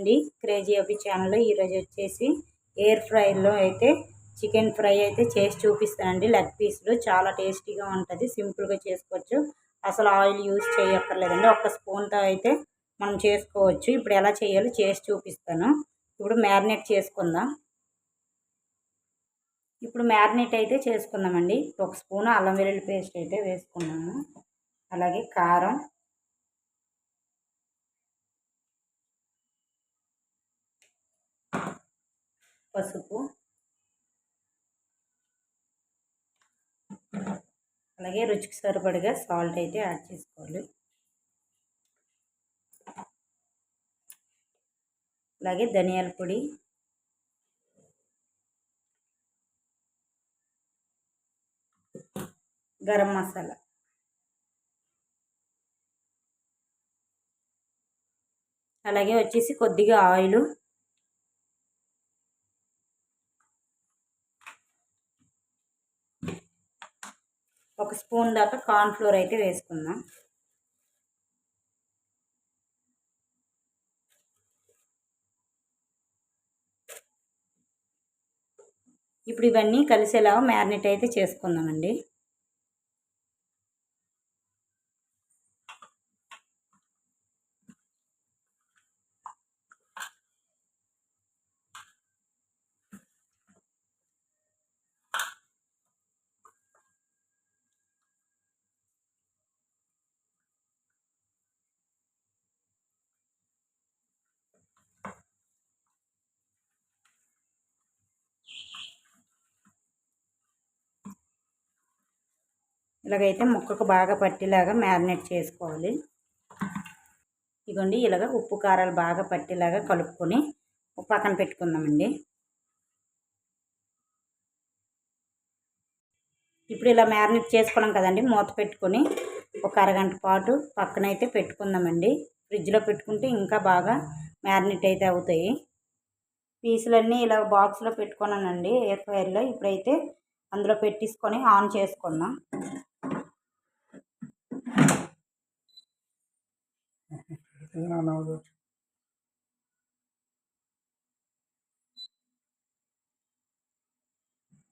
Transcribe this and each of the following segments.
అండి. క్రేజీ అబ్బి ఛానల్ ఈరోజు వచ్చేసి ఎయిర్ ఫ్రైలో అయితే చికెన్ ఫ్రై అయితే చేసి చూపిస్తానండి. లెగ్ పీస్లు చాలా టేస్టీగా ఉంటుంది. సింపుల్గా చేసుకోవచ్చు. అసలు ఆయిల్ యూజ్ చేయక్కర్లేదండి. ఒక్క స్పూన్తో అయితే మనం చేసుకోవచ్చు. ఇప్పుడు ఎలా చేయాలో చేసి చూపిస్తాను. ఇప్పుడు మ్యారినేట్ చేసుకుందాం. ఇప్పుడు మ్యారినేట్ అయితే చేసుకుందామండి. ఒక స్పూన్ అల్లం వెల్లుల్లి పేస్ట్ అయితే వేసుకున్నాము అలాగే కారం పసుపు. అలాగే రుచికి సరిపడిగా సాల్ట్ అయితే యాడ్ చేసుకోవాలి. అలాగే ధనియాల పొడి. గరం మసాలా. అలాగే వచ్చేసి కొద్దిగా ఆయిల్. ఒక స్పూన్ దాకా కార్న్ఫ్లోర్ అయితే వేసుకుందాం. ఇప్పుడు ఇవన్నీ కలిసేలాగా మ్యారినేట్ అయితే చేసుకుందామండి. ఇలాగైతే ముక్కకు బాగా పట్టేలాగా మ్యారినేట్ చేసుకోవాలి. ఇదిగోండి ఇలాగ ఉప్పు కారాలు బాగా పట్టేలాగా కలుపుకొని పక్కన పెట్టుకుందామండి. ఇప్పుడు ఇలా మ్యారినేట్ చేసుకున్నాం కదండి మూత పెట్టుకొని ఒక అరగంట పాటు పక్కనైతే పెట్టుకుందామండి. ఫ్రిడ్జ్లో పెట్టుకుంటే ఇంకా బాగా మ్యారినేట్ అయితే అవుతాయి. పీసులన్నీ ఇలా బాక్స్లో పెట్టుకున్నానండి ఎయిర్ ఫ్రైర్లో ఇప్పుడైతే అందులో పెట్టేసుకొని ఆన్ చేసుకుందాం.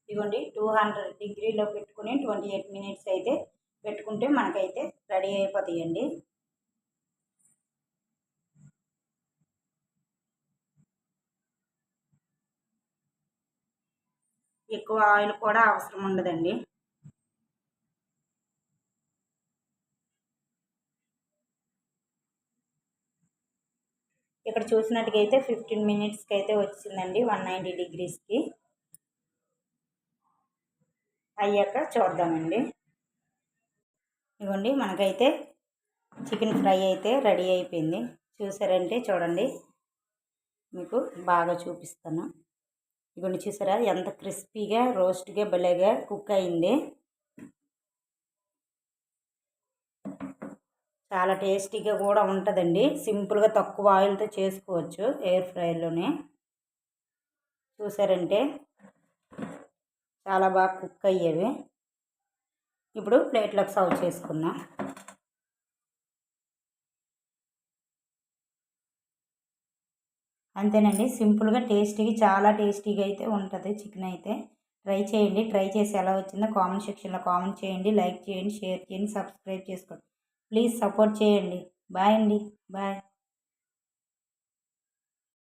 ఇదిగోండి టూ హండ్రెడ్ డిగ్రీలో పెట్టుకుని ట్వంటీ ఎయిట్ మినిట్స్ అయితే పెట్టుకుంటే మనకైతే రెడీ అయిపోతాయండి. ఎక్కువ ఆయిల్ కూడా అవసరం ఉండదండి. ఇక్కడ చూసినట్టుగా అయితే ఫిఫ్టీన్ మినిట్స్కి అయితే వచ్చిందండి వన్ నైంటీ డిగ్రీస్కి. అయ్యాక చూద్దామండి. ఇవ్వండి మనకైతే చికెన్ ఫ్రై అయితే రెడీ అయిపోయింది. చూసారంటే చూడండి. మీకు బాగా చూపిస్తాను. ఇదిగోండి చూసారా ఎంత క్రిస్పీగా రోస్ట్గా భలేగా కుక్ అయింది. చాలా టేస్టీగా కూడా ఉంటుందండి. సింపుల్గా తక్కువ ఆయిల్తో చేసుకోవచ్చు ఎయిర్ ఫ్రైలోనే. చూసారంటే చాలా బాగా కుక్ అయ్యేవి. ఇప్పుడు ప్లేట్లకు సర్వ్ చేసుకుందాం. అంతేనండి. సింపుల్గా టేస్టీగా చాలా టేస్టీగా అయితే ఉంటుంది చికెన్ అయితే. ట్రై చేయండి. ట్రై చేసి ఎలా వచ్చిందో కామెంట్ సెక్షన్లో కామెంట్ చేయండి. లైక్ చేయండి షేర్ చేయండి సబ్స్క్రైబ్ చేసుకోండి. ప్లీజ్ సపోర్ట్ చేయండి. బాయ్ అండి. బాయ్.